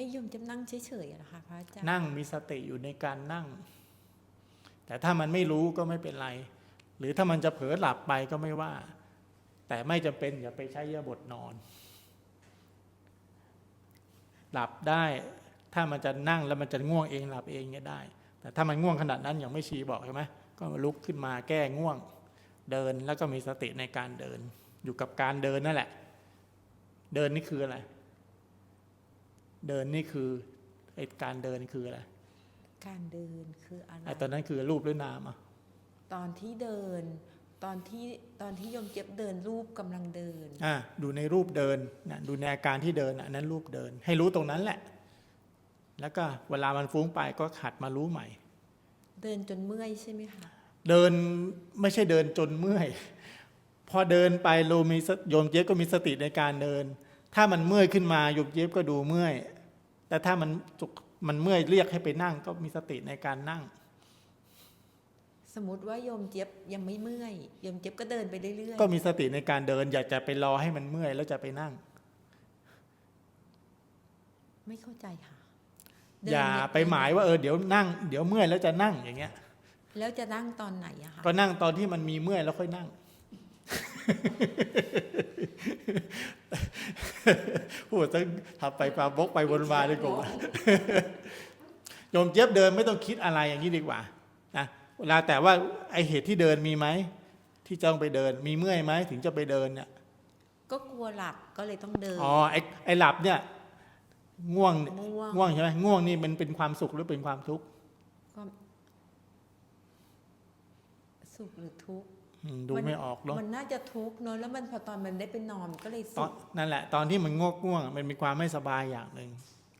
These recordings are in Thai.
ให้โยมจะนั่งเฉยๆนะคะพระอาจารย์นั่งมีสติอยู่ในการนั่ง แต่ถ้ามันไม่รู้ก็ไม่เป็นไร หรือถ้ามันจะเผลอหลับไปก็ไม่ว่า แต่ไม่จำเป็นอย่าไปใช้ยาบทนอน หลับได้ถ้ามันจะนั่งแล้วมันจะง่วงเองหลับเองเนี่ยได้ แต่ถ้ามันง่วงขนาดนั้นอย่างไม่ชีบอกใช่ไหมก็ลุกขึ้นมาแก้ง่วงเดินแล้วก็มีสติในการเดิน อยู่กับการเดินนั่นแหละ เดินนี่คืออะไร เดินนี่คือไอ้การเดินคืออะไรการเดินคืออะไรไอ้ตอนนั้นคือรูปหรือนามอะตอนที่เดินตอนที่ตอนที่โยมเจ็บเดินรูปกำลังเดินอะดูในรูปเดินนะดูในอาการที่เดินอะอันนั้นรูปเดิน ให้รู้ตรงนั้นแหละ แล้วก็เวลามันฟุ้งไปก็ขัดมารู้ใหม่ เดินจนเมื่อยใช่ไหมคะเดินไม่ใช่เดินจนเมื่อย พอเดินไปโลมีสโยมเย็บก็มีสติในการเดิน ถ้ามันเมื่อยขึ้นมาโยมเย็บก็ดูเมื่อย แต่ถ้ามันจุกมันเมื่อยเรียกให้ไปนั่งก็มีสติในการนั่ง สมมติว่าโยมเจ็บยังไม่เมื่อยโยมเจ็บก็เดินไปเรื่อยก็มีสติในการเดิน อย่าจะไปรอให้มันเมื่อยแล้วจะไปนั่งๆไม่เข้าใจค่ะเดินอย่าไปหมายว่าเออเดี๋ยวนั่งเดี๋ยวเมื่อยแล้วจะนั่งอย่างเงี้ย แล้วจะนั่งตอนไหนอะคะก็นั่งตอนที่มันมีเมื่อยแล้วค่อยนั่ง พูดตั้งทำไปปาบกไปวนมาดีกว่าโยมเจี๊ยบเดินไม่ต้องคิดอะไรอย่างนี้ดีกว่านะเวลาแต่ว่าไอเหตุที่เดินมีไหมที่จะต้องไปเดิน มีเมื่อยไหมถึงจะไปเดินเนี่ยก็กลัวหลับก็เลยต้องเดินอ๋อไอไอหลับเนี่ยง่วงง่วงง่วงใช่ไหมง่วงนี่มันเป็นความสุขหรือเป็นความทุกข์ก็สุขหรือทุกข์อืม ดูไม่ออกเนาะมันน่าจะทุกข์เนอะแล้วมันพอตอนมันได้ไปนอนมันก็เลยตสุอนขนั่นแหละ ตอนที่มันง่วงง่วงมันมีความไม่สบายอย่างหนึ่ง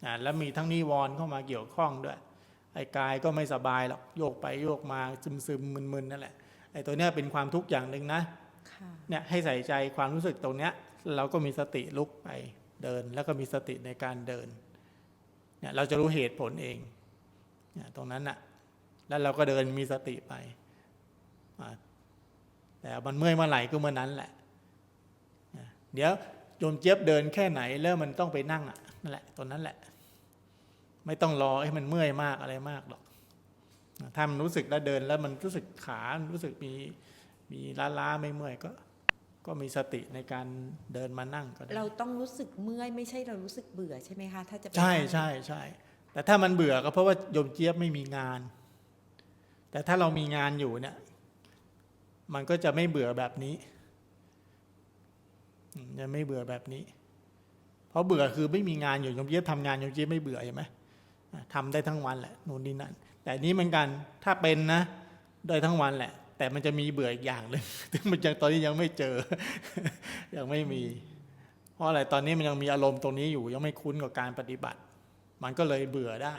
อ่าแล้วมีทั้งนิวรณ์เข้ามาเกี่ยวข้องด้วยไอ้กายก็ไม่สบายหรอกโยกไปโยกมาซึมซึมมึนมึนนั่นแหละไอ้ตัวเนี้ยเป็นความทุกข์อย่างหนึ่งนะค่ะเนี่ยให้ใส่ใจความรู้สึกตรงเนี้ย เราก็มีสติลุกไปเดิน แล้วก็มีสติในการเดินเนี่ยเราจะรู้เหตุผลเองเนี่ยตรงนั้นน่ะแล้วเราก็เดินมีสติไปอ่า แต่มันเมื่อยเมื่อไหร่ก็เมื่อนั้นแหละเนี่ยเดี๋ยวโยมเจี๊ยบเดินแค่ไหนแล้วมันต้องไปนั่งอะนั่นแหละตรงนั้นแหละ ไม่ต้องรอให้มันเมื่อยมากอะไรมากหรอกถ้ามันรู้สึกแล้วเดินแล้วมันรู้สึกขารู้สึกมีมีล้าๆไม่เมื่อยก็ ก็มีสติในการเดินมานั่งก็ได้เราต้องรู้สึกเมื่อยไม่ใช่เรารู้สึกเบื่อใช่ไหมคะถ้าจะไปใช่นั่งใช่ใช่แต่ถ้ามันเบื่อก็เพราะว่าโยมเจี๊ยบไม่มีงาน แต่ถ้าเรามีงานอยู่เนี่ย มันก็จะไม่เบื่อแบบนี้จะไม่เบื่อแบบนี้ เพราะเบื่อคือไม่มีงานอยู่ยมเจี๊ยบทำงานยมเจี๊ยบไม่เบื่อใช่ไหมทำได้ทั้งวันแหละนู่นนี่นั่นแต่นี้เหมือนกันถ้าเป็นนะได้ทั้งวันแหละ แต่มันจะมีเบื่ออีกอย่างหนึ่งซึ่งมันยังตอนนี้ยังไม่เจอ ยังไม่มี เพราะอะไรตอนนี้มันยังมีอารมณ์ตรงนี้อยู่ ยังไม่คุ้นกับการปฏิบัติ มันก็เลยเบื่อได้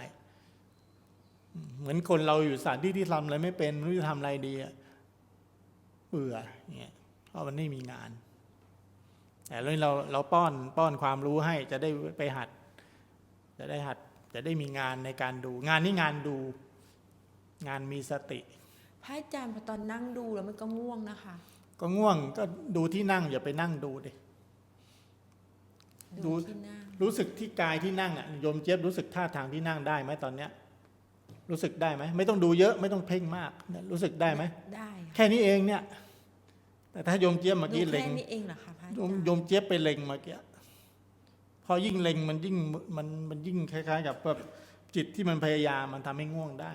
เหมือนคนเราอยู่สถานที่ที่ทำอะไรไม่เป็นไม่รู้จะทำอะไรดีอะ เบื่ออย่างเงี้ยเพราะมันไม่มีงาน แต่เรื่องเราเราป้อนป้อนความรู้ให้จะได้ไปหัด จะได้หัดจะได้มีงานในการดู งานนี้งานดู งานมีสติ พระอาจารย์พอตอนนั่งดูแล้วมันก็ง่วงนะคะ ก็ง่วงก็ดูที่นั่งอย่าไปนั่งดูดิดูดูที่นั่งรู้สึกที่กายที่นั่งอะโยมเจี๊ยบรู้สึกท่าทางที่นั่งได้ไหมตอนเนี้ย รู้สึกได้ไหมไม่ต้องดูเยอะไม่ต้องเพ่งมากเนี่ยรู้สึกได้ไหมได้ค่ะแค่นี้เองเนี่ย แต่ถ้าโยมเจี๊ยบเมื่อดูกี้เล็งแค่นี้เองเหรอคะพระอาโยจารมย์โยมเจี๊ยบไปเล็งเมื่อกี้พอยิ่งเล็งมันยิ่งมันมันยิ่งคล้าย ๆ กับแบบจิตที่มันพยายามมันทำให้ง่วงได้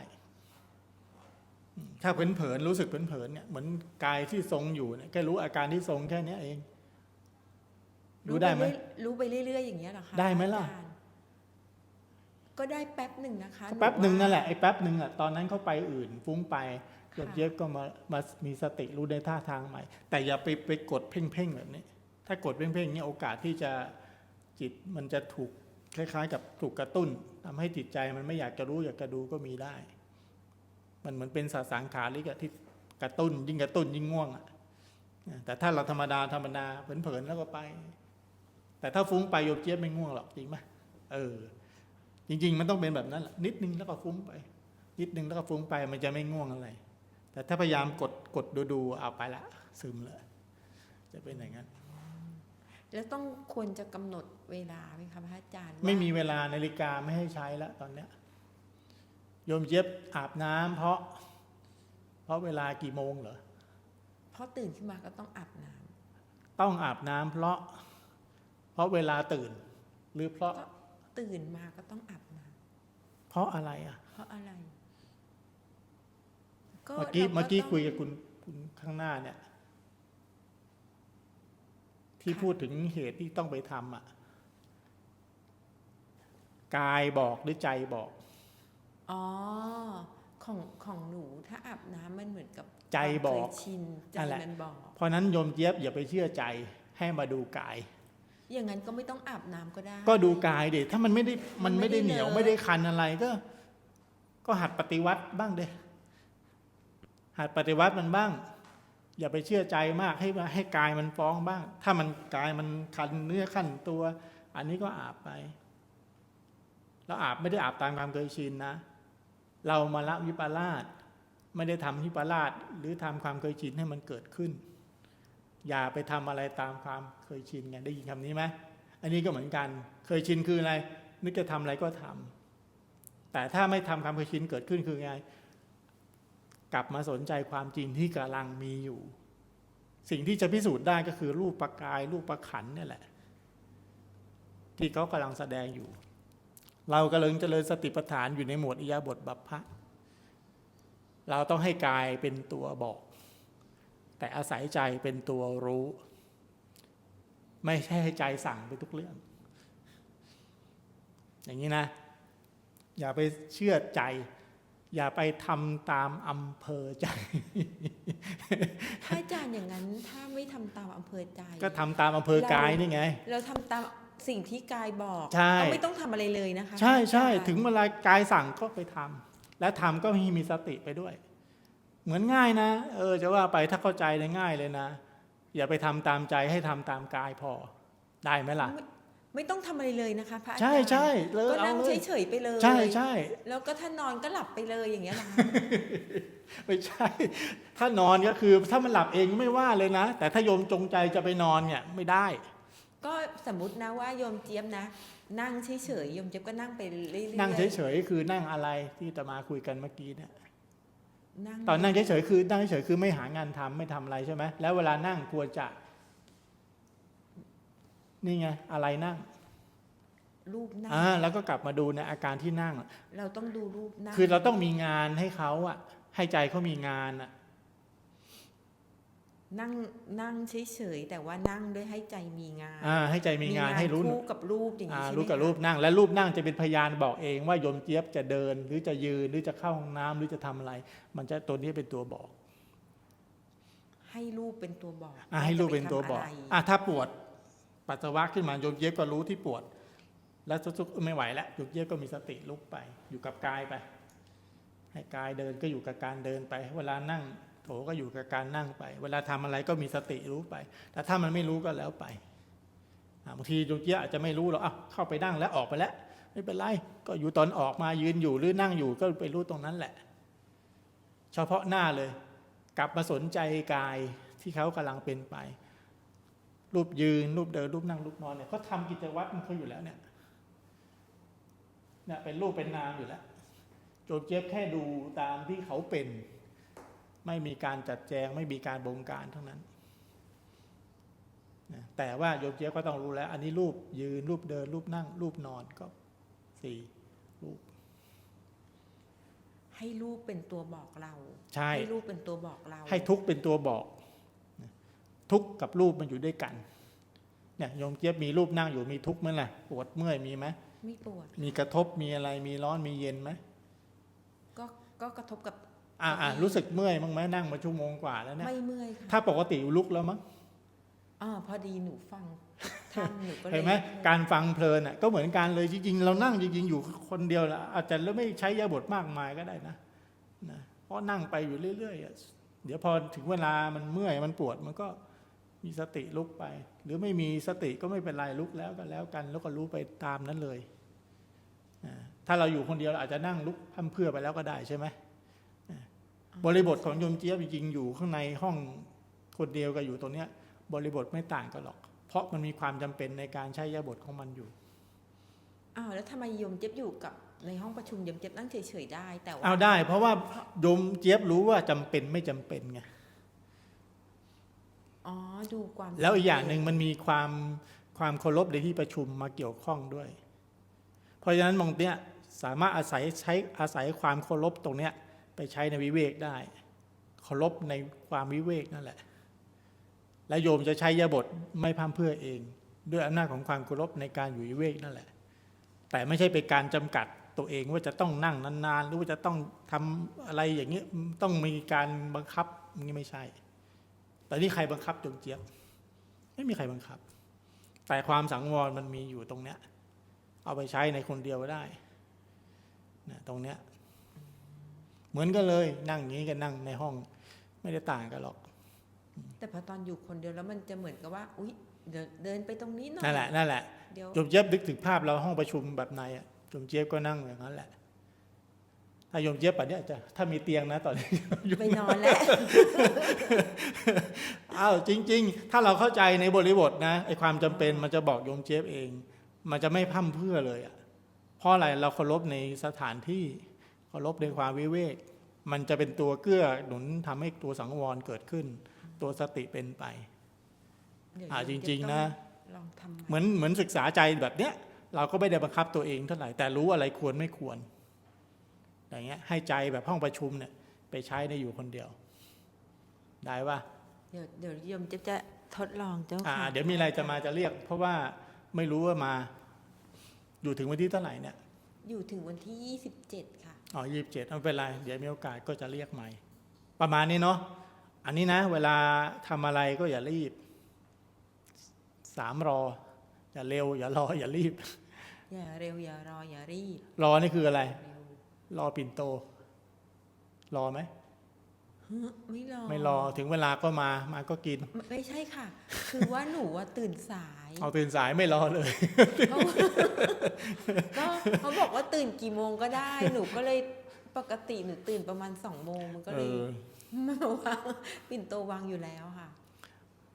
อืมถ้าเผลอๆรู้สึกเผลอๆเนี่ยเหมือนกายที่ทรงอยู่เนี่ยแค่รู้อาการที่ทรงแค่เนี้ยเองรู้ได้ไหมปเรื่อยรู้ไปเรื่อยๆอย่างเงี้ยเหรอคะได้ไหมล่ะพรอาจารย์ ก็ได้แป๊บหนึ่งนะคะแป๊บหนึ่งว่านั่นแหละไอ้แป๊บหนึ่งอะตอนนั้นเขาไปอื่นฟุ้งไปโยมค่ะเจี๊ยบก็มามามีสติรู้ในท่าทางใหม่ แต่อย่าไปไปกดเพ่งๆแบบนี้ ถ้ากดเพ่งๆเนี่ยโอกาสที่จะจิตมันจะถูกคล้ายๆ กับถูกกระตุ้นทำให้จิตใจมันไม่อยากจะรู้อยากจะดูก็มีได้ มันเหมือนเป็นสสังขาริกอะที่กระตุ้น ยิ่งกระตุ้นยิ่งง่วงอะแต่ถ้าเราธรรมดาธรรมดาเผลอๆแล้วก็ไป แต่ถ้าฟุ้งไปโยมเจี๊ยบไม่ง่วงหรอกจริงไหมเออ จริง ๆ มันต้องเป็นแบบนั้นแหละนิดนึงแล้วก็ฟุ้งไป นิดนึงแล้วก็ฟุ้งไปมันจะไม่ง่วงอะไร แต่ถ้าพยายามกดกดดูดูๆเอาไปละซึมเลยจะเป็นอย่างนั้นแล้วต้องควรจะกำหนดเวลาไหมคะพระอาจารย์ ไม่ว่ามีเวลานาฬิกาไม่ให้ใช้แล้วตอนเนี้ยโยมเจี๊ยบอาบน้ำเพราะ เพราะเวลากี่โมงเหรอเพราะตื่นขึ้นมาก็ต้องอาบน้ำต้องอาบน้ำเพราะ เพราะเวลาตื่น หรือเพราะก็ ตื่นมาก็ต้องอาบน้เพราะอะไรอะำเพราะอะไรเมื่อกี้ราเมื่อกี้ต้องคุยกับคุณคุณข้างหน้าเนี่ย ที่พูดถึงเหตุที่ต้องไปทำอะกายบอกหรือใจบอก อ๋อของของหนูถ้าอาบน้ำมันเหมือนกับใจบอกความเคยชินใจนั่นแหละ มันบอก เพราะนั้นโยมเจี๊ยบอย่าไปเชื่อใจให้มาดูกาย อย่างนั้นก็ไม่ต้องอาบน้ำก็ได้ ก็ดูกายเด็ถ้ามันไม่ได้มันไม่ได้มันไม่ได้เหนียวเลอะไม่ได้คันอะไรก็ ก็หัดปฏิวัติบ้างเด้หัดปฏิวัติมันบ้าง อย่าไปเชื่อใจมากให้ให้กายมันฟ้องบ้าง ถ้ามันกายมันคันเนื้อขั้นตัว อันนี้ก็อาบไป แล้วอาบไม่ได้อาบตามความเคยชินนะ เรามาละวิปลาสไม่ได้ทำวิปลาสหรือทำความเคยชินให้มันเกิดขึ้น อย่าไปทำอะไรตามความเคยชินไงได้ยินคำนี้ไหมอันนี้ก็เหมือนกัน เคยชินคืออะไร นึกจะทำอะไรก็ทำแต่ถ้าไม่ทำความเคยชินเกิดขึ้นคือไง กลับมาสนใจความจริงที่กำลังมีอยู่ สิ่งที่จะพิสูจน์ได้ก็คือรูปประกาย รูปประขันนี่แหละ ที่เขากำลังแสดงอยู่ เรากำลังเจริญสติปัฏฐานอยู่ในหมวดอิยาบทบัพพะเราต้องให้กายเป็นตัวบอก แต่อาศัยใจเป็นตัวรู้ ไม่ใช่ให้ใจสั่งไปทุกเรื่อง อย่างนี้นะ อย่าไปเชื่อใจ อย่าไปทำตามอำเภอใจถ้าอาจารย์อย่างนั้น ถ้าไม่ทำตามอำเภอใจ ก็ทำตามอำเภอกายนี่ไง เราทำตามสิ่งที่กายบอกใช่ก็ไม่ต้องทำอะไรเลยนะคะ ใช่ใช่อาจารย์ถึงเวลากายสั่งก็ไปทำและทำก็มีมีสติไปด้วย เหมือนง่ายนะ เออจะว่าไปถ้าเข้าใจเลยง่ายเลยนะ อย่าไปทำตามใจให้ทำตามกายพอได้ไหมล่ะ ไม่ไม่ต้องทำอะไรเลยนะคะพระอาจารย์ใช่ใช่เลยก็เอานั่งเลยเฉยๆไปเลย ใช่ใช่แล้วก็ถ้านอนก็หลับไปเลยอย่างเงี้ยนะคะไม่ใช่ ถ้านอนก็คือถ้ามันหลับเองไม่ว่าเลยนะ แต่ถ้าโยมจงใจจะไปนอนเนี่ยไม่ได้ ก็สมมตินะว่าโยมเจี๊ยบนะ นั่งเฉยๆโยมเจี๊ยบก็นั่งไปเรื่อยๆนั่งเฉยๆคือนั่งอะไรที่จะมาคุยกันเมื่อกี้เนี่ยนั่ง ตอนนั่งเฉยๆคือนั่งเฉยๆคือไม่หางานทำไม่ทำอะไรใช่ไหมแล้วเวลานั่งควรจะ นี่ไง อะไรนั่ง รูปนั่งอ่าแล้วก็กลับมาดูในอาการที่นั่ง เราต้องดูรูปนั่งคือเราต้องมีงานให้เขาอะให้ใจเขามีงานอะ นั่งนั่งเฉยๆแต่ว่านั่งด้วยให้ใจมีงานอ่าให้ใจมีงานให้รู้คู่กับรูปอย่างอ่านี้ใช่ไหมรู้กับรูปนั่ง และรูปนั่งจะเป็นพยานบอกเองว่าโยมเจี๊ยบจะเดิน หรือจะยืนหรือจะเข้าห้องน้ำหรือจะทำอะไร มันจะตัวนี้เป็นตัวบอก ให้รูปเป็นตัวบอกอะให้รูปเป็นตัวบอกว่าจะไปทำะไรอะถ้าปวดปัสสาวะขึ้นมาโยมเย็บก็รู้ที่ปวด แล้วทุกๆไม่ไหวแล้วโยมเย็บก็มีสติลุกไป อยู่กับกายไป ให้กายเดินก็อยู่กับการเดินไป เวลานั่ง โถก็อยู่กับการนั่งไป เวลาทำอะไรก็มีสติรู้ไป แต่ถ้ามันไม่รู้ก็แล้วไปบางทีโยเยบอาจจะไม่รู้หรอกอะเข้าไปนั่งแล้วออกไปแล้ว ไม่เป็นไร ก็อยู่ตอนออกมายืนอยู่หรือนั่งอยู่ก็ไปรู้ตรงนั้นแหละ เฉพาะหน้าเลย กลับมาสนใจกายที่เขากำลังเป็นไป รูปยืนรูปเดินรูปนั่งรูปนอนเนี่ยเขาทำกิจวัตรมันเขาอยู่แล้วเนี่ยเนี่ยเป็นรูปเป็นนามอยู่แล้วโจบเจี๊ยบแค่ดูตามที่เขาเป็น ไม่มีการจัดแจง ไม่มีการบงการทั้งนั้นนะแต่ว่าโยมเจี๊ยบก็ต้องรู้แล้ว อันนี้รูปยืนรูปเดิน รูปนั่ง รูปนอนก็สี่รูป ให้รูปเป็นตัวบอกเราใช่ให้รูปเป็นตัวบอกเรา ให้ทุกข์เป็นตัวบอกนะทุกข์กับรูปมันอยู่ด้วยกันเนี่ยโยมเจี๊ยบมีรูปนั่งอยู่มีทุกข์ไหมล่ะปวดเมื่อยมีไหมไม่ปวด มีกระทบมีอะไรมีร้อนมีเย็นไหมก็ก็กระทบกับ อ่าอ่ารู้สึกเมื่อยบ้างไหมนั่งมาชั่วโมงกว่าแล้วเนี่ยไม่เมื่อยค่ะถ้าปกติลุกแล้วมั้งอ๋อพอดีหนูฟังท่านหนูก็เลยเห็นไหมการฟังเพลินอะก็เหมือนกันเลยจริงๆ เรานั่งจริงๆอยู่คนเดียวละอาจจะแล้วไม่ใช้ยาบทมากมายก็ได้นะนะเพราะนั่งไปอยู่เรื่อยๆอะเดี๋ยวพอถึงเวลามันเมื่อยมันปวดมันก็มีสติลุกไป หรือไม่มีสติก็ไม่เป็นไรลุกแล้วก็แล้วกัน แล้วก็รู้ไปตามนั้นเลยอ่าถ้าเราอยู่คนเดียวเราอาจจะนั่งลุกพั่มเพรื่อไปแล้วก็ได้ใช่ไหมอ่า บริบทของโยมเจี๊ยบจริงๆอยู่ข้างในห้องคนเดียวกับอยู่ตรงเนี้ย บริบทไม่ต่างกันหรอกพราะมันมีความจำเป็นในการใช้ยาบทของมันอยู่อ้าวแล้วทำไมโยมเจี๊ยบอยู่กับในห้องประชุมโยมเจี๊ยบนั่งเฉยๆได้แต่ว่าเอาได้ เพราะว่าโยมเจี๊ยบรู้ว่าจำเป็นไม่จำเป็นไงอ๋อดูความแล้วอีกอย่างหนึ่งมันมีความความเคารพในที่ประชุมมาเกี่ยวข้องด้วย เพราะฉะนั้นมองเนี้ยสามารถอาศัยใช้อาศัยความเคารพตรงเนี้ย ไปใช้ในวิเวกได้เคารพในความวิเวกนั่นแหละ และโยมจะใช้ยาบทไม่พร่ำเพื่อเอง ด้วยอำนาจของความเคารพในการอยู่วิเวกนั่นแหละ แต่ไม่ใช่เป็นการจำกัดตัวเองว่าจะต้องนั่งนานๆ หรือว่าจะต้องทำอะไรอย่างนี้ต้องมีการบังคับนี้ไม่ใช่ แต่นี่ใครบังคับโยมเจี๊ยบ ไม่มีใครบังคับ แต่ความสังวรมันมีอยู่ตรงเนี้ยเอาไปใช้ในคนเดียวได้นะตรงเนี้ย เหมือนกันเลย นั่งอย่างนี้กันนั่งในห้อง ไม่ได้ต่างกันหรอก แต่พอตอนอยู่คนเดียวแล้วมันจะเหมือนกับว่า อุ๊ยเดินเดินไปตรงนี้หน่อยนั่นแหละนั่นแหละเดี๋ยวโยมเจี๊ยบนึกถึงภาพเราห้องประชุมแบบในอะโยมเจี๊ยบก็นั่งอย่างนั้นแหละถ้าโยมเจี๊ยบป่ะเนี้ยจะถ้ามีเตียงนะตอนนี้ไปนอนแล้วอ้าวจริง ๆ ถ้าเราเข้าใจในบริบทนะไอความจำเป็นมันจะบอกโยมเจี๊ยบเอง มันจะไม่พร่ำเพรื่อเลยอะเพราะอะไรเราเคารพในสถานที่ เคารพในความวิเวก มันจะเป็นตัวเกื้อหนุนทำให้ตัวสังวรเกิดขึ้น ตัวสติเป็นไปเดี๋ยวอ่าโยมจริงเจี๊ยบๆนะต้องลองทำเหมือนเหมือนศึกษาใจแบบเนี้ย เราก็ไม่ได้บังคับตัวเองเท่าไหร่แต่รู้อะไรควรไม่ควร อย่างเงี้ย ให้ใจแบบห้องประชุมเนี่ย ไปใช้ในอยู่คนเดียว ได้ปะเดี๋ยวเดี๋ยวโยมเจี๊ยบจะทดลองเจ้าอ่าค่ะเดี๋ยวมีอะไรจะมาจะเรียก เพราะว่าไม่รู้ว่ามา อยู่ถึงวันที่เท่าไหร่เนี่ย อยู่ถึงวันที่27ค่ะ อ๋อยี่สิบเจ็ดไม่เป็นไร เดี๋ยวมีโอกาสก็จะเรียกใหม่ ประมาณนี้เนาะ อันนี้นะ เวลาทำอะไรก็อย่ารีบ สามรอ อย่าเร็ว อย่ารอ อย่ารีบ อย่าเร็ว อย่ารอ อย่ารีบ รอนี่คืออะไรเร็วรอปิ่นโต รอไหมเฮ้อ ไม่รอไม่รอถึงเวลาก็มามาก็กินไม่ไม่ใช่ค่ะ คือว่าหนูว่าตื่นสาย เอาตื่นสายไม่รอเลยเขาก็เขาบอกว่าตื่นกี่โมงก็ได้ หนูก็เลยปกติหนูตื่นประมาณสองโมงมันก็เอเลยอมาวางปิ่นโตวางอยู่แล้วค่ะ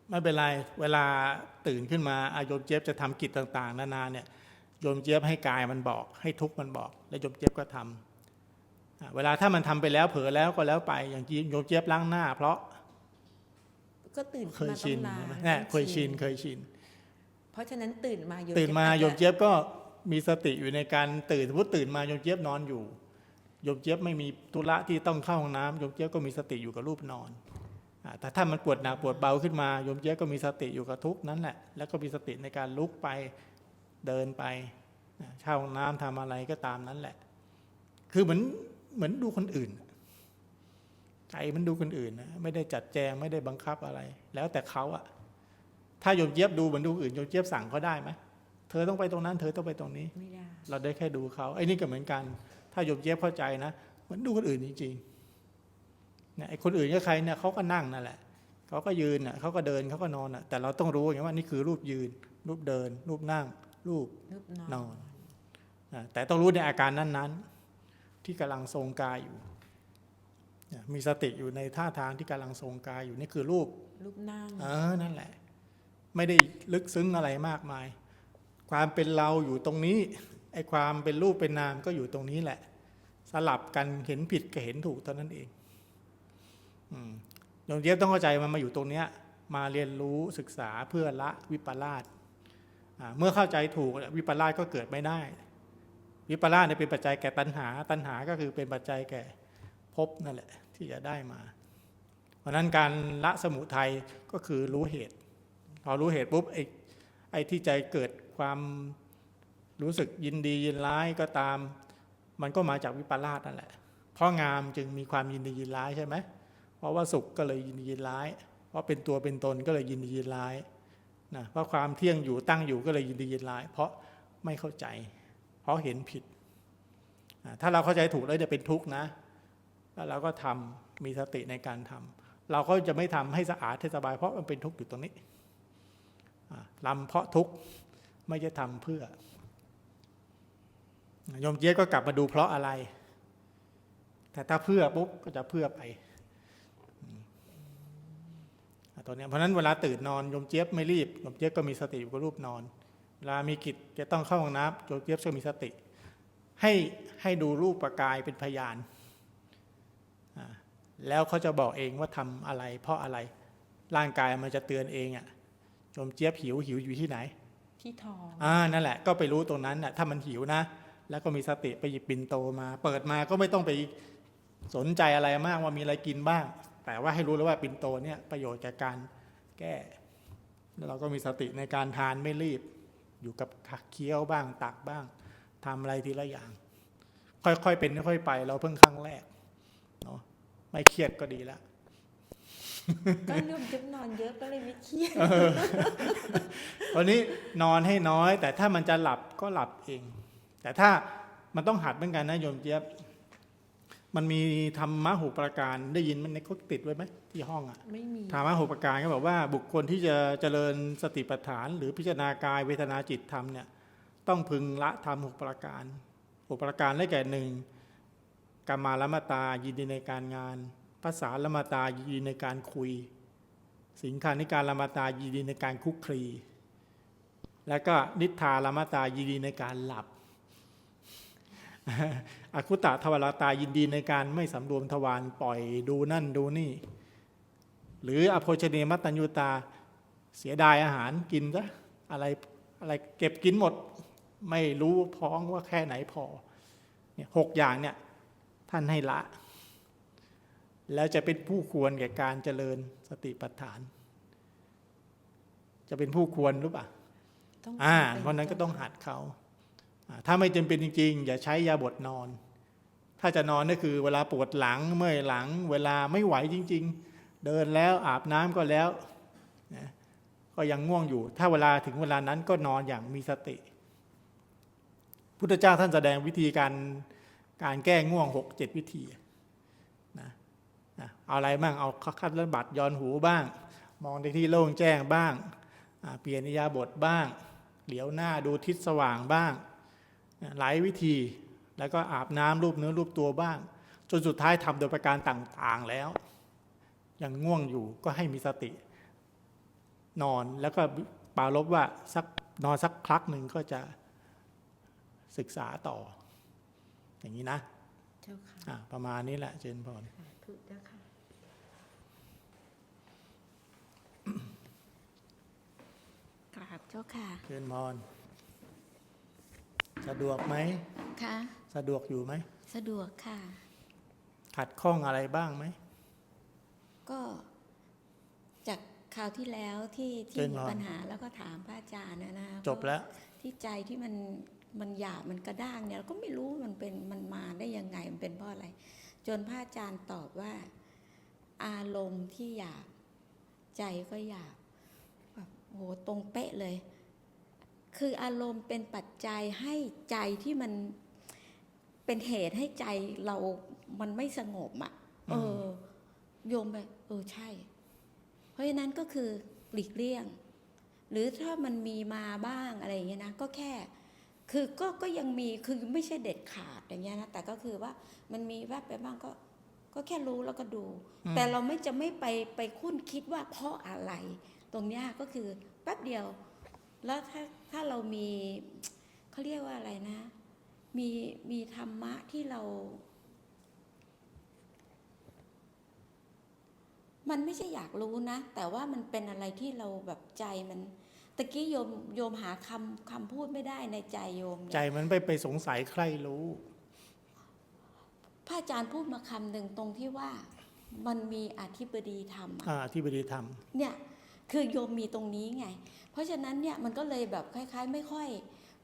ไม่เป็นไรเวลาตื่นขึ้นมาอาโยมเจี๊ยบจะทำกิจต่าง ๆ นานาเนี่ยโยมเจี๊ยบให้กายมันบอก ให้ทุกข์มันบอก แล้วโยมเจี๊ยบก็ทำอะ เวลาถ้ามันทำไปแล้วเผลอแล้วก็แล้วไปอย่างโยมเจี๊ยบล้างหน้า เพราะ ก็ตื่นเคขึ้นยมาต้ชิอนงนานใช่ไหมเนี่ยเคยชินเคยชิน เพราะฉะนั้นตื่นมาโยตื่นมาโยเจี๊มบเจี๊ยบก็มีสติอยู่ในการตื่นสมมติตื่นมาโยมเจี๊ยบนอนอยู่โยมเจี๊ยบไม่มีธุระที่ต้องเข้าห้องน้ำโยมเจี๊ยบก็มีสติอยู่กับรูปนอนอะแต่ถ้ามันปวดหนักปวดเบาขึ้นมาโยมเจี๊ยบก็มีสติอยู่กับทุกข์นั้นแหละแล้วก็มีสติในการลุกไปเดินไปอะเข้าห้องน้ำทำอะไรก็ตามนั้นแหละ คือเหมือน เหมือนดูคนอื่น ใจมันดูคนอื่นนะไม่ได้จัดแจงไม่ได้บังคับอะไร แล้วแต่เขาอะถ้าโยมเจี๊ยบดูเหมือนดูคนอื่นโยมเจี๊ยบสั่งเขาได้ไหมเธอต้องไปตรงนั้น เธอต้องไปตรงนี้ไม่ได้เราได้แค่ดูเขาไอ้นี่ก็เหมือนกัน ถ้าโยมเจี๊ยบเข้าใจนะเหมือนดูคนอื่นจริงๆเนี่ยไอ้คนอื่นก็ใครเนี่ยเขาก็นั่งนั่นแหละเขาก็ยืนน่ะเขาก็เดินเขาก็นอนน่ะแต่เราต้องรู้อย่างว่านี่คือรูปยืน รูปเดิน รูปนั่ง รูปนึบนอนนอนอะแต่ต้องรู้ในอาการนั้นๆ ที่กำลังทรงกายอยู่เนี่ยมีสติอยู่ในท่าทางที่กำลังทรงกายอยู่นี่คือรูปรูปนั่งเออนั่นแหละ ไม่ได้ลึกซึ้งอะไรมากมาย ความเป็นเราอยู่ตรงนี้ไอ้ความเป็นรูปเป็นนามก็อยู่ตรงนี้แหละ สลับกันเห็นผิดกับเห็นถูกเท่านั้นเองอืมโยมเจี๊ยบต้องเข้าใจมันมาอยู่ตรงเนี้ย มาเรียนรู้ศึกษาเพื่อละวิปลาสอ่าเมื่อเข้าใจถูกวิปลาสก็เกิดไม่ได้ วิปลาสเนี่ยเป็นปัจจัยแก่ตัณหา ตัณหาก็คือเป็นปัจจัยแก่ภพนั่นแหละที่จะได้มา เพราะฉะนั้นการละสมุทัยก็คือรู้เหตุ พอรู้เหตุปุ๊บไอ้ไอ้ที่ใจเกิดความรู้สึกยินดียินร้ายก็ตาม มันก็มาจากวิปลาสนั่นแหละ เพราะงามจึงมีความยินดียินร้ายใช่ไหมเพราะว่าสุขก็เลยยินดียินร้าย เพราะเป็นตัวเป็นตนก็เลยยินดียินร้ายนะเพราะความเที่ยงอยู่ตั้งอยู่ก็เลยยินดียินร้าย เพราะไม่เข้าใจ เพราะเห็นผิด ถ้าเราเข้าใจถูกแล้วจะเป็นทุกข์นะ แล้วเราก็ทำมีสติในการทำเราก็จะไม่ทำให้สะอาดให้สบาย เพราะมันเป็นทุกข์อยู่ตรงนี้ลำเพราะทุกข์ไม่จะทำเพื่อโยมเจี๊ยบก็กลับมาดูเพราะอะไร แต่ถ้าเพื่อปุ๊บก็จะเพื่อไปตัวเนี้เพราะนั้นเวลาตื่นนอนโยมเจี๊ยบไม่รีบโยมเจี๊ยบก็มีสติอยู่กับรูปนอน เวลามีกิจจะต้องเข้าห้องน้ำโยมเจี๊ยบก็มีสติ ให้ให้ดูรูปประกายเป็นพยานอ่าแล้วเขาจะบอกเองว่าทำอะไร เพราะอะไรร่างกายมันจะเตือนเองอะ่ะโยมเจี๊ยบหิวหิวอยู่ที่ไหน ที่ท้องอ่านั่นแหละ ก็ไปรู้ตรงนั้นน่ะถ้ามันหิวนะ แล้วก็มีสติไปหยิบปินโตมา เปิดมาก็ไม่ต้องไปสนใจอะไรมากว่ามีอะไรกินบ้าง แต่ว่าให้รู้แล้วว่าปินโตเนี่ยประโยชน์จากการแก้แล้วเราก็มีสติในการทานไม่รีบ อยู่กับขักเคี้ยวบ้างตักบ้างทำอะไรทีละอย่าง ค่อยๆเป็นค่อยๆไป เราเพิ่งครั้งแรกเนาะไม่เครียดก็ดีแล้วก็เรื่องจะนอนเยอะก็เลยไม่เครียดวันนี้นอนให้น้อย แต่ถ้ามันจะหลับก็หลับเอง แต่ถ้ามันต้องหัดเหมือนกันนะโยมเจี๊ยบ มันมีธรรมะหูประการได้ยินมันในเขาติดไว้ไหมที่ห้องอะไม่มีธรรมะหูประการก็บอกว่าบุคคลที่จะเจริญสติปัฏฐาน หรือพิจารณากายเวทนาจิตธรรมเนี่ยต้องพึงละธรรมหกประการหกประการได้แก่หนึ่งกามาลมตายินดีในการงาน ภาษาลมตายินดีในการคุย สิงคานิการลมตายินดีในการคุกคลี แล้วก็นิทาลมตายินดีในการหลับ อคุตตะทวารตายินดีในการไม่สำรวมทวารปล่อยดูนั่นดูนี่ หรืออโภชเนมัตตัญญูตาเสียดายอาหารกินซะอะไรอะไรเก็บกินหมด ไม่รู้พ้องว่าแค่ไหนพอเนี่ยหกอย่างเนี่ยท่านให้ละ แล้วจะเป็นผู้ควรแก่การเจริญสติปัฏฐาน จะเป็นผู้ควรหรือเปล่าต้องอ่าป็เพราะนั้นก็ต้องหัดเขาอ่า ถ้าไม่จำเป็นจริงๆ อย่าใช้ยาบทนอน ถ้าจะนอนก็คือเวลาปวดหลังเมื่อยหลัง เวลาไม่ไหวจริง ๆ เดินแล้วอาบน้ำก็แล้วนะก็ยังง่วงอยู่ ถ้าเวลาถึงเวลานั้นก็นอนอย่างมีสติ พุทธเจ้าท่านแสดงวิธีการการแก้ง่วงหกเจ็ดวิธีนะนะเอาอะไรบ้างเอาคัดระบัดย้อนหูบ้าง มองในที่โล่งแจ้งบ้าง เปลี่ยนอิยาบทบ้าง เหลียวหน้าดูทิศสว่างบ้าง หลายวิธี แล้วก็อาบน้ำรูปเนื้อรูปตัวบ้าง จนสุดท้ายทำโดยประการต่างๆแล้ว ยังง่วงอยู่ก็ให้มีสติ นอนแล้วก็ปรารบว่าสักนอนสักพักหนึ่งก็จะศึกษาต่อ อย่างนี้นะเจ้าค่ะอะประมาณนี้แหละเจนพรสาธุเจ้าค่ะกราบเจ้าค่ะเจนพร สะดวกไหมค่ะสะดวกอยู่ไหม สะดวกค่ะ ขัดข้องอะไรบ้างไหม ก็จากคราวที่แล้วที่ที่เชิญมีนอนปัญหาแล้วก็ถามพระอาจารย์นะนะจบแล้วที่ใจที่มันมันหยาบมันกระด้างเนี่ยเราก็ไม่รู้มันเป็นมันมาได้ยังไงมันเป็นเพราะอะไร จนพระอาจารย์ตอบว่า อารมณ์ที่หยาบใจก็หยาบแบบโหตรงเป๊ะเลย คืออารมณ์เป็นปัจจัยให้ใจที่มันเป็นเหตุให้ใจเรามันไม่สงบอะ่ะ เออ โยมไปเออใช่ เพราะฉะนั้นก็คือหลีกเลี่ยง หรือถ้ามันมีมาบ้างอะไรอย่างเงี้ยนะ ก็แค่ คือก็ก็ยังมีคือไม่ใช่เด็ดขาดอย่างเงี้ยนะ แต่ก็คือว่ามันมีแวบไปบ้างก็ ก็แค่รู้แล้วก็ดูอืมแต่เราไม่จะไม่ไปไปคุ้นคิดว่าเพราะอะไร ตรงเนี้ยก็คือแป๊บเดียว แล้วถ้าถ้าเรามีเขาเรียกว่าอะไรนะ มีมีธรรมะที่เรา มันไม่ใช่อยากรู้นะ แต่ว่ามันเป็นอะไรที่เราแบบใจมันตะกี้โยมโยมหาคำคำพูดไม่ได้ในใจโยมเนี่ยใจมันไปไปสงสัยใครรู้พระอาจารย์พูดมาคำหนึ่งตรงที่ว่ามันมีอธิบดีธรรมอะอ่าที่บดีธรรม เนี่ย คือโยมมีตรงนี้ไง เพราะฉะนั้นเนี่ยมันก็เลยแบบคล้าย ๆ ไม่ค่อย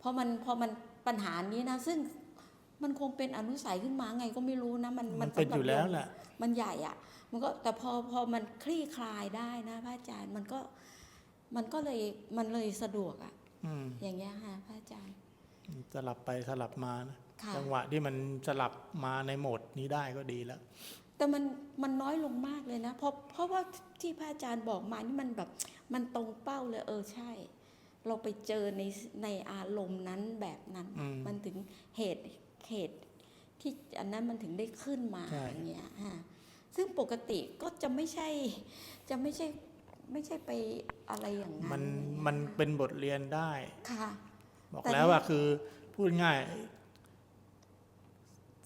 พอมันพอมันปัญหานี้นะ ซึ่งมันคงเป็นอนุสัยขึ้นมาไงก็ไม่รู้นะ มันมันเป็นสำหรับอยู่แล้วโมแหละมันใหญ่อะมันก็แต่พอพอมันคลี่คลายได้นะพระอาจารย์มันก็มันก็เลยมันเลยสะดวกอะอืมอย่างเงี้ยค่ะพระอาจารย์ สลับไปสลับมานะค่ะจังหวะที่มันสลับมาในโหมดนี้ได้ก็ดีแล้ว แต่มันมันน้อยลงมากเลยนะ เพราะเพราะว่าที่พระอาจารย์บอกมานี่มันแบบมันตรงเป้าเลย เออใช่ เราไปเจอในในอารมณ์นั้นแบบนั้นอืมมันถึงเหตุเหตุที่อันนั้นมันถึงได้ขึ้นมาใช่อย่างเงี้ยฮะซึ่งปกติก็จะไม่ใช่ จะไม่ใช่ไม่ใช่ไปอะไรอย่างนั้น มันอย่างเงี้ยมันเป็นบทเรียนได้ ค่ะ บอกแต่แล้วนี่ว่าคือพูดง่าย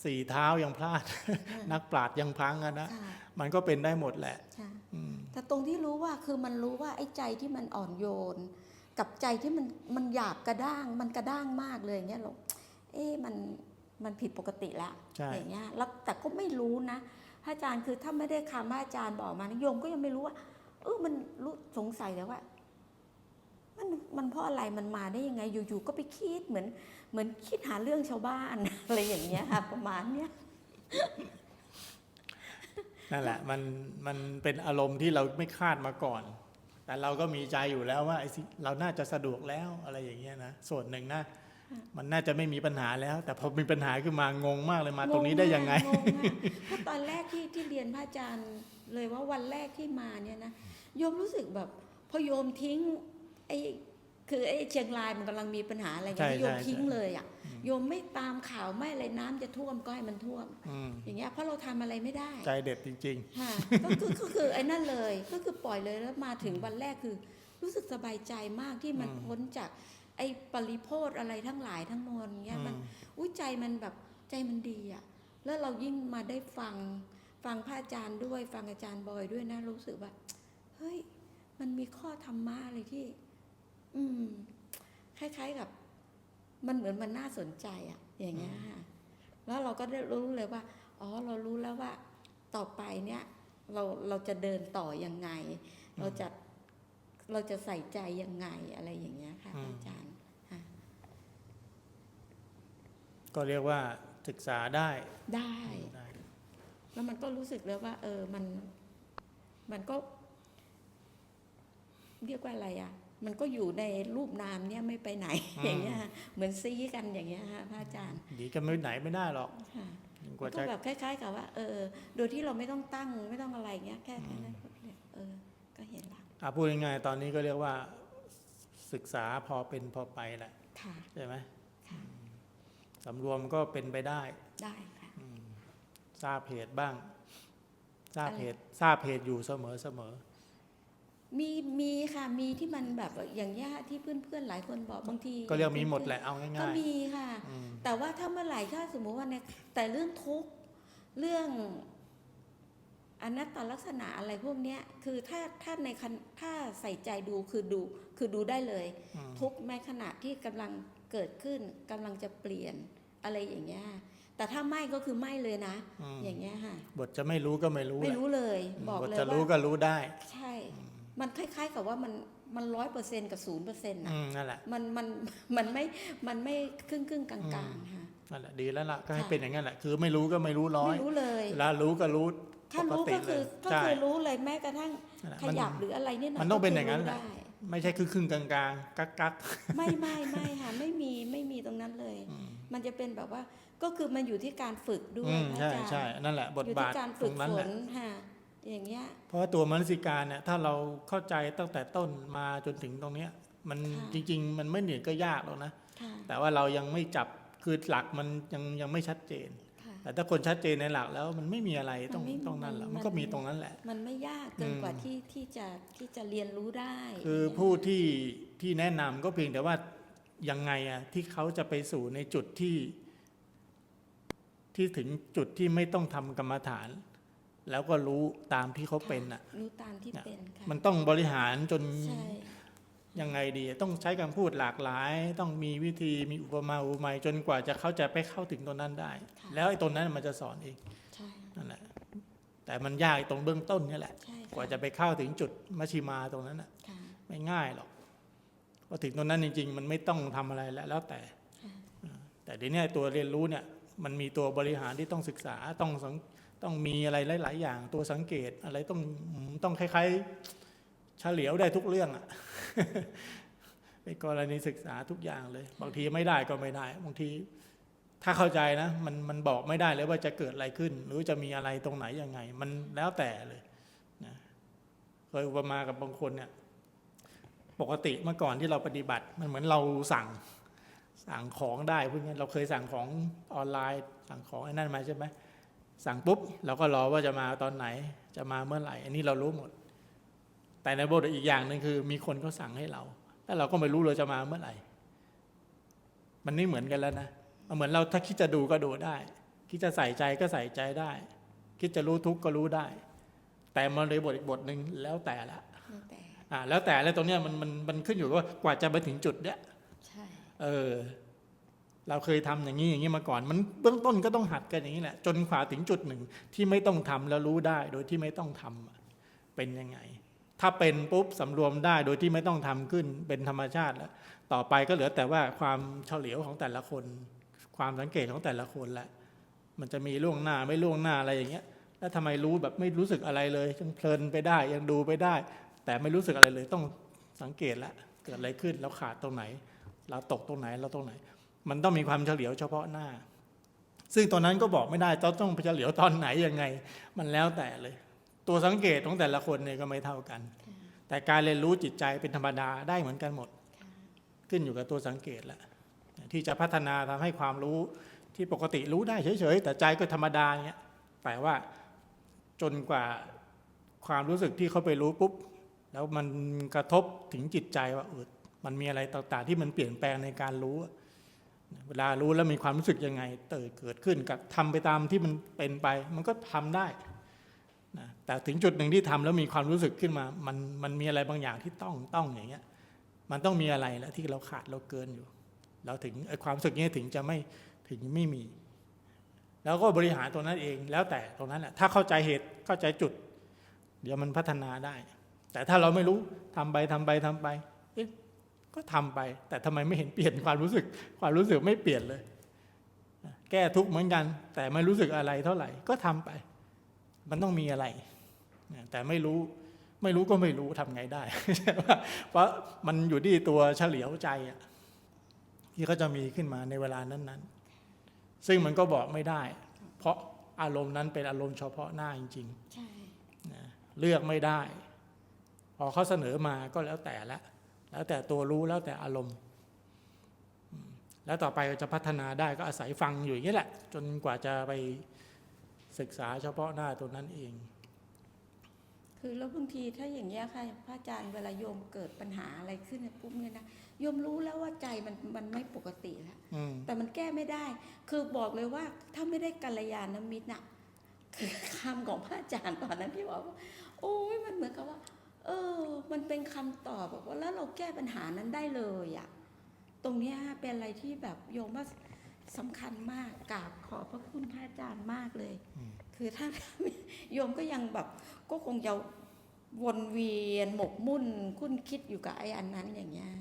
สี่เท้ายังพลาด นักปราชญ์ยังพังอะนะค่ะมันก็เป็นได้หมดแหละค่ะอืมแต่ตรงที่รู้ว่าคือมันรู้ว่าไอ้ใจที่มันอ่อนโยน กับใจที่มันมันหยาบกระด้าง มันกระด้างมากเลยอย่างเงี้ยเราเอ๊ะมันมันผิดปกติละใช่อย่างเงี้ยแล้วแต่ก็ไม่รู้นะพระอาจารย์คือถ้าไม่ได้คำพระอาจารย์บอกมานะโยมก็ยังไม่รู้ว่าเออมันรู้สงสัยแล้วว่ามันมันเพราะอะไรมันมาได้ยังไงอยู่ๆก็ไปคิดเหมือน เหมือนคิดหาเรื่องชาวบ้านอะไรอย่างเงี้ยค่ะประมาณเนี้ยนั่นแหละมันมันเป็นอารมณ์ที่เราไม่คาดมาก่อน แต่เราก็มีใจอยู่แล้วว่าไอ้สิเราน่าจะสะดวกแล้วอะไรอย่างเงี้ยนะส่วนหนึ่งนะมันน่าจะไม่มีปัญหาแล้ว แต่พอมีปัญหาขึ้นมางงมากเลยมาตรงนี้ได้ยังไงงงอะเพราะตอนแรกที่ที่เรียนพระอาจารย์เลยว่าวันแรกที่มาเนี่ยนะโยมรู้สึกแบบพอโยมทิ้งไอ้ คือไอ้เชียงรายมันกำลังมีปัญหาอะไรอย่างเงี้ยใช่โยมใช่ทิ้งใช่เลยอะโยมไม่ตามข่าวไม่อะไรน้ำจะท่วมก็ให้มันท่วมอืมอย่างเงี้ยเพราะเราทำอะไรไม่ได้ ใจเด็ดจริงค่ะก็คือก็คือไอ้นั่นเลยก็คือปล่อยเลยแล้วมาถึงวันแรกคือ รู้สึกสบายใจมากที่มันอืมพ้นจากไอ้ปริโพธอะไรทั้งหลายทั้งมวลๆเงี้ยมันอืมอุ้ยใจมันแบบใจมันดีอะ่ะแล้วเรายิ่งมาได้ฟังฟังพระอาจารย์ด้วย ฟังอาจารย์บอยด้วยนะรู้สึกว่าเฮ้ยมันมีข้อธรรมะอะไรที่ อืม คล้ายๆกับ มันเหมือนมันน่าสนใจอะ่ะอย่างเงี้ยค่ะแล้วเราก็ได้รู้เลยว่า อ๋อ เรารู้แล้วว่า ต่อไปเนี่ย เราเราจะเดินต่อยังไง เราจะเราจะใส่ใจยังไงอะไรอย่างเงี้ยค่ะพระอาจารย์ค่ะก็เรียกว่าศึกษาได้ได้ ได้ แล้วมันก็รู้สึกแล้วว่า เออ มัน มันก็ เรียกว่าอะไรอะ มันก็อยู่ในรูปนามเนี่ยไม่ไปไหนอย่างเงี้ยฮะเหมือนซีกันอย่างเงี้ยฮะพระอาจารย์ดีกันไม่ไหนไม่ได้หรอกค่ะกว่าก็จะแบบคล้าย ๆ กับว่า เออ โดยที่เราไม่ต้องตั้งไม่ต้องอะไรเงี้ยแค่แค่นั้นก็เลยเออ ก็เห็นละอะพูดง่ายๆตอนนี้ก็เรียกว่าศึกษาพอเป็นพอไปแหละค่ะใช่ไหมค่ะสำรวมก็เป็นไปได้ ได้ค่ะทราบเหตุบ้าง ทราบอะไรเหตุทราบเหตุอยู่เสมอเสมอ มีมีค่ะมีที่มันแบบอย่างเงี้ยที่เพื่อนๆหลายคนบอกบางทีก็เรียกมีหมดแหละเอาก็ง่ายมีค่ะๆอืมแต่ว่าถ้าเมื่อไหร่ถ้าสมมติว่าเนี่ยแต่เรื่องทุกข์เรื่องอนัตตลักษณะอะไรพวกเนี้ยคือถ้าถ้าในคันถ้าใส่ใจดูคือดูคือดูได้เลยอืมทุกข์ในขณะที่กำลังเกิดขึ้นกำลังจะเปลี่ยนอะไรอย่างเงี้ยแต่ถ้าไม่ก็คือไม่เลยนะอืมอย่างเงี้ยค่ะบทจะไม่รู้ก็ไม่รู้ ไม่แหละรู้เลยอืมบอกบทเลยจะรู้ว่าก็รู้ได้ ใช่ มันคล้าย ๆ กับว่ามันมันร้อยเปอร์เซ็นต์กับศูนย์เปอร์เซ็นต์นะอืมนั่นแหละมันมันมันไม่มันไม่ครึ่งครึ่งๆกลางๆค่ะนั่นแหละดีแล้วล่ะก็ให้ค่ะเป็นอย่างนั้นแหละคือไม่รู้ก็ไม่รู้ร้อยไม่รู้เลยเวลารู้ก็รู้ถ้าปรู้ติก็คือเลยก็ใช่คือรู้เลยแม้กระทั่งนั่นแหละขมันยับหรืออะไรนิดหน่อยมันต้องเป็นก็อย่างนั้นรู้แหละได้ไม่ใช่คือครึ่งกลางๆกักกักไม่ไม่ไม่ค่ะไม่มีไม่มีตรงนั้นเลย มันจะเป็นแบบว่าก็คือมันอยู่ที่การฝึกด้วอืยมพระใช่อาจารย์ใช่นั่นแหละ บทอยู่บาที่ทการตฝึรกงนั้นฝแหละนค่ะ อย่างเงี้ยเพราะว่าตัวมนสิการเนี่ยถ้าเราเข้าใจตั้งแต่ต้นมาจนถึงตรงเนี้ย มันค่ะจริง ๆ มันไม่เหนื่อยก็ยากหรอกนะค่ะแต่ว่าเรายังไม่จับคือหลักมันยังยังไม่ชัดเจนค่ะแต่ถ้าคนชัดเจนในหลักแล้วมันไม่มีอะไรต้องมันไม่ต้องนั่นแหละมันมันก็มีตรงนั้นแหละ มันไม่ยากเกินอืมกว่าที่ที่จะที่จะเรียนรู้ได้ คืออย่างเงี้ยผู้ที่ที่แนะนำก็เพียงแต่ว่ายังไงอะที่เขาจะไปสู่ในจุดที่ ที่ถึงจุดที่ไม่ต้องทำกรรมฐาน แล้วก็รู้ตามที่เขาเป็นอะ รู้ตามที่เนี่ยเป็นค่ะ มันต้องบริหารจนใช่ ยังไงดี ต้องใช้คำพูดหลากหลาย ต้องมีวิธีมีอุปมาอุปไมยจนกว่าจะเขาจะไปเข้าถึงตรงนั้นได้ ค่ะ แล้วไอ้ตรงนั้นมันจะสอนเองใช่นั่นแหละแต่มันยากตรงเบื้องต้นนี่แหละ ใช่ค่กว่าจะไปเข้าถึงจุดมัชชิมาตรงนั้นอะ ค่ะ ไม่ง่ายหรอกพอถึงตรงนั้นจริง ๆ มันไม่ต้องทำอะไรแล้วแล้วแต่ ค่ะ แต่เดี๋ยวนี้ตัวเรียนรู้เนี่ย มันมีตัวบริหารที่ต้องศึกษาต้องสัง ต้องมีอะไรหลาย ๆ อย่างตัวสังเกตอะไรต้องต้องคล้ายๆเฉลียวได้ทุกเรื่องอะเป็นกรณีศึกษาทุกอย่างเลย บางทีไม่ได้ก็ไม่ได้ บางทีถ้าเข้าใจนะ มันมันบอกไม่ได้เลยว่าจะเกิดอะไรขึ้น หรือจะมีอะไรตรงไหนยังไง มันแล้วแต่เลยนะเคยอุปมากับบางคนเนี่ย ปกติเมื่อก่อนที่เราปฏิบัติ มันเหมือนเราสั่งสั่งของได้พวกนี้เราเคยสั่งของออนไลน์ สั่งของไอ้นั่นมาใช่ไหม สั่งปุ๊บเราก็รอว่าจะมาตอนไหนจะมาเมื่อไหร่ อันนี้เรารู้หมด แต่ในบทอีกอย่างหนึ่งคือ มีคนเขาสั่งให้เราแล้วเราก็ไม่รู้เราจะมาเมื่อไหร่ มันไม่เหมือนกันแล้วนะเหมือนเราถ้าคิดจะดูก็ดูได้ คิดจะใส่ใจก็ใส่ใจได้ คิดจะรู้ทุกข์ก็รู้ได้ แต่มันเลยบทอีกบทหนึ่งแล้วแต่ละแล้วแต่อ่าแล้วแต่แล้วตรงเนี้ยมันมันมันขึ้นอยู่กับว่ากว่าจะมาถึงจุดเนี้ยใช่เออ เราเคยทำอย่างนี้อย่างนี้มาก่อน มันเบื้องต้นก็ต้องหัดกันอย่างนี้แหละ จนกว่าถึงจุดหนึ่งที่ไม่ต้องทำแล้วรู้ได้ โดยที่ไม่ต้องทำอะเป็นยังไง ถ้าเป็นปุ๊บสำรวมได้โดยที่ไม่ต้องทำขึ้นเป็นธรรมชาติแล้ว ต่อไปก็เหลือแต่ว่าความเฉลียวของแต่ละคน ความสังเกตของแต่ละคนแหละ มันจะมีล่วงหน้าไม่ล่วงหน้าอะไรอย่างเงี้ย แล้วทำไมรู้แบบไม่รู้สึกอะไรเลยยังเพลินไปได้ยังดูไปได้ แต่ไม่รู้สึกอะไรเลยต้องสังเกตแล้วเกิดอะไรขึ้นแล้วขาดตรงไหน เราตกตรงไหนเราตรงไหน มันต้องมีความเฉลียวเฉพาะหน้า ซึ่งตอนนั้นก็บอกไม่ได้ต้องต้องเฉลียวตอนไหนยังไง มันแล้วแต่เลย ตัวสังเกตของแต่ละคนเนี่ยก็ไม่เท่ากัน แต่การเรียนรู้จิตใจเป็นธรรมดาได้เหมือนกันหมด ขึ้นอยู่กับตัวสังเกตแหละที่จะพัฒนาทำให้ความรู้ที่ปกติรู้ได้เฉยๆ แต่ใจก็ธรรมดาเนี่ยแต่ว่าจนกว่าความรู้สึกที่เขาไปรู้ปุ๊บ แล้วมันกระทบถึงจิตใจว่าเออมันมีอะไรต่างๆ ที่มันเปลี่ยนแปลงในการรู้ เวลารู้แล้วมีความรู้สึกยังไง เติดเกิดขึ้นกับทำไปตามที่มันเป็นไป มันก็ทำได้นะแต่ถึงจุดหนึ่งที่ทำแล้วมีความรู้สึกขึ้นมา มันมันมีอะไรบางอย่างที่ต้องต้องอย่างเงี้ย มันต้องมีอะไรแล้วที่เราขาดเราเกินอยู่ เราถึงความรู้สึกนี้ถึงจะไม่ถึงไม่มี แล้วก็บริหารตรงนั้นเองแล้วแต่ตรงนั้นแหละถ้าเข้าใจเหตุเข้าใจจุด เดี๋ยวมันพัฒนาได้ แต่ถ้าเราไม่รู้ทำไปทำไปทำไป ก็ทำไป แต่ทำไมไม่เห็นเปลี่ยนความรู้สึก ความรู้สึกไม่เปลี่ยนเลย แก้ทุกข์เหมือนกัน แต่ไม่รู้สึกอะไรเท่าไหร่ ก็ทำไป มันต้องมีอะไร แต่ไม่รู้ไม่รู้ก็ไม่รู้ทำไงได้ใช่ปะเพราะมันอยู่ที่ตัวเฉลียวใจอะที่เขาจะมีขึ้นมาในเวลานั้นๆ ซึ่งมันก็บอกไม่ได้ เพราะอารมณ์นั้นเป็นอารมณ์เฉพาะหน้าจริงใช่ๆนะเลือกไม่ได้ พอเขาเสนอมาก็แล้วแต่ละ แล้วแต่ตัวรู้แล้วแต่อารมณ์อืมแล้วต่อไปก็จะพัฒนาได้ก็อาศัยฟังอยู่อย่างนี้แหละ จนกว่าจะไปศึกษาเฉพาะหน้าตัวนั้นเอง คือแล้วบางทีถ้าอย่างเงี้ยค่ะพระอาจารย์เวลาโยมเกิดปัญหาอะไรขึ้นเนี่ยปุ๊บเนี่ยนะโยมรู้แล้วว่าใจมันมันไม่ปกติแล้วอืมแต่มันแก้ไม่ได้ คือบอกเลยว่าถ้าไม่ได้กัลยาณมิตรน่ะคือคำของพระอาจารย์ตอนนั้นที่บอกว่าโอ้ยมันเหมือนกับว่า เออ มันเป็นคำตอบบอกว่าแล้วเราแก้ปัญหานั้นได้เลยอะตรงเนี้ยเป็นอะไรที่แบบโยมว่าสำคัญมากกราบขอบพระคุณพระอาจารย์มากเลย คือถ้าโยมก็ยังแบบก็คงจะวนเวียนหมกมุ่นคุ้นคิดอยู่กับไอ้อันนั้นอย่างเงี้ย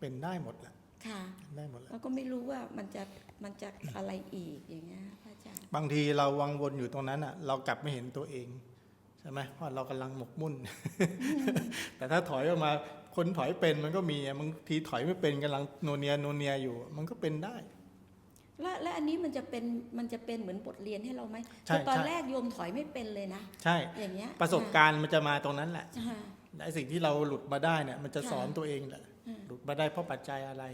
เป็นได้หมดแหละค่ะเป็นได้หมดแหละแล้วก็ไม่รู้ว่ามันจะมันจะอะไรอีกอย่างเงี้ยพระอาจารย์บางทีเราวังวนอยู่ตรงนั้นอะ เรากลับไม่เห็นตัวเอง ใช่ไหมเพราะเรากำลังหมกมุ่น แต่ถ้าถอยออกมาคนถอยเป็นมันก็มีอะบางทีถอยไม่เป็นกำลังโนเนียโนเนียอยู่ มันก็เป็นได้และและอันนี้มันจะเป็นมันจะเป็นเหมือนบทเรียนให้เราไหมใช่คือตอนใช่แรกโยมถอยไม่เป็นเลยนะ ใช่ อย่างเงี้ย ประสบการณ์มันจะมาตรงนั้นแหละค่ะและไอ้สิ่งที่เราหลุดมาได้เนี่ย มันจะค่ะสอนตัวเองแหละอืมหลุดมาได้เพราะปัจจัยอะไร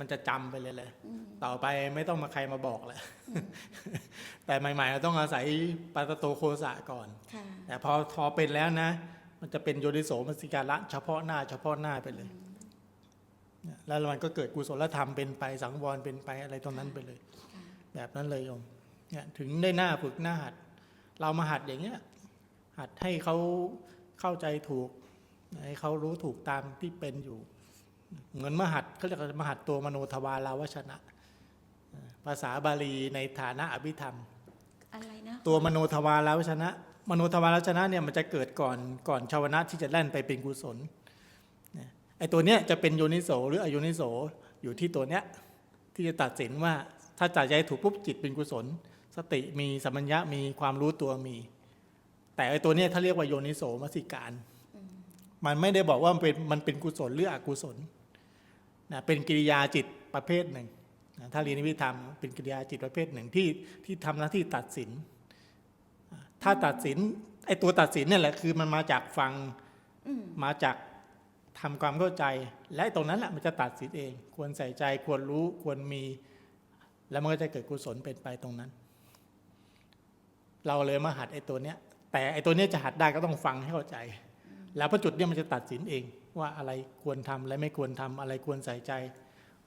มันจะจำไปเลยแหละอืมต่อไปไม่ต้องมาใครมาบอกแหละแต่ใหม่ๆเราต้องอาศัยปัตโตโคสะก่อนค่ะแต่พอพอเป็นแล้วนะ มันจะเป็นโยนิโสมนสิการะเฉพาะหน้า เฉพาะหน้าไปเลยเนี่ยแล้วมันก็เกิดกุศลธรรมเป็นไปสังวรเป็นไปอะไรตรงนั้นไปเลยค่ะแบบนั้นเลยโยมเนี่ยถึงได้หน้าฝึกหน้าหัด เรามาหัดอย่างเงี้ย หัดให้เขาเข้าใจถูกให้เขารู้ถูกตามที่เป็นอยู่ เหมือนมหัดเขาเรียกว่ามหัดตัวมโนทวาราวชนะ ภาษาบาลีในฐานะอภิธรรมอะไรนะตัวมโนทวาราวชนะ มโนทวาราวชนะเนี่ยมันจะเกิดก่อนก่อนชาวนะที่จะแล่นไปเป็นกุศลเนี่ยไอ้ตัวเนี้ยจะเป็นโยนิโสหรืออโยนิโสอยู่ที่ตัวเนี้ยที่จะตัดสินว่าถ้าตัดใจถูกปุ๊บจิตเป็นกุศล สติมีสัมมัญญะมีความรู้ตัวมี แต่ไอ้ตัวเนี้ยถ้าเรียกว่าโยนิโสมนสิการ มันไม่ได้บอกว่ามันเป็นมันเป็นกุศลหรืออกุศล นะเป็นกิริยาจิตประเภทหนึ่งนะถ้าเรียนนิพิธรรมเป็นกิริยาจิตประเภทหนึ่งที่ที่ทำหน้าที่ตัดสิน ถ้าตัดสินไอ้ตัวตัดสินเนี่ยแหละคือมันมาจากฟังอืมมาจากทำความเข้าใจ และตรงนั้นแหละมันจะตัดสินเอง ควรใส่ใจควรรู้ควรมี แล้วมันก็จะเกิดกุศลเป็นไปตรงนั้น เราเลยมาหัดไอ้ตัวเนี้ย แต่ไอ้ตัวเนี้ยจะหัดได้ก็ต้องฟังให้เข้าใจอแล้วพอจุดเนี่ยมันจะตัดสินเอง ว่าอะไรควรทำอะไรไม่ควรทำอะไรควรใส่ใจ